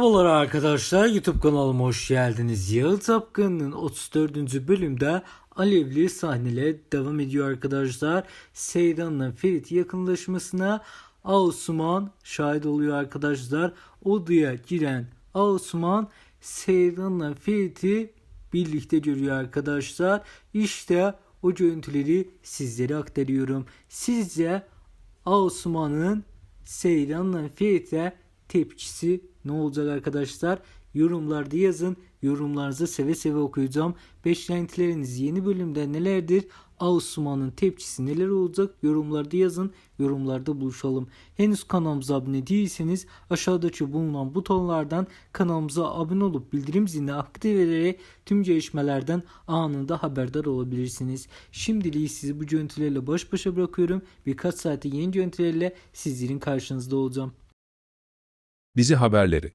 Merhabalar arkadaşlar YouTube kanalıma hoş geldiniz. Yağı Tapkanı'nın 34. bölümde alevli sahneler devam ediyor arkadaşlar. Seyran'la Ferit yakınlaşmasına Asuman şahit oluyor arkadaşlar. Odaya giren Asuman Seyran'la Ferit'i birlikte görüyor arkadaşlar. İşte o görüntüleri sizlere aktarıyorum. Sizce Asuman'ın Seyran'la Ferit'e tepkisi ne olacak arkadaşlar? Yorumlarda yazın. Yorumlarınızı seve seve okuyacağım. Beklentileriniz yeni bölümde nelerdir? Asuman'ın tepkisi neler olacak? Yorumlarda yazın. Yorumlarda buluşalım. Henüz kanalımıza abone değilseniz aşağıdaki bulunan butonlardan kanalımıza abone olup bildirim zilini aktif ederek tüm gelişmelerden anında haberdar olabilirsiniz. Şimdilik sizi bu görüntülerle baş başa bırakıyorum. Birkaç saate yeni görüntülerle sizlerin karşınızda olacağım. Dizi haberleri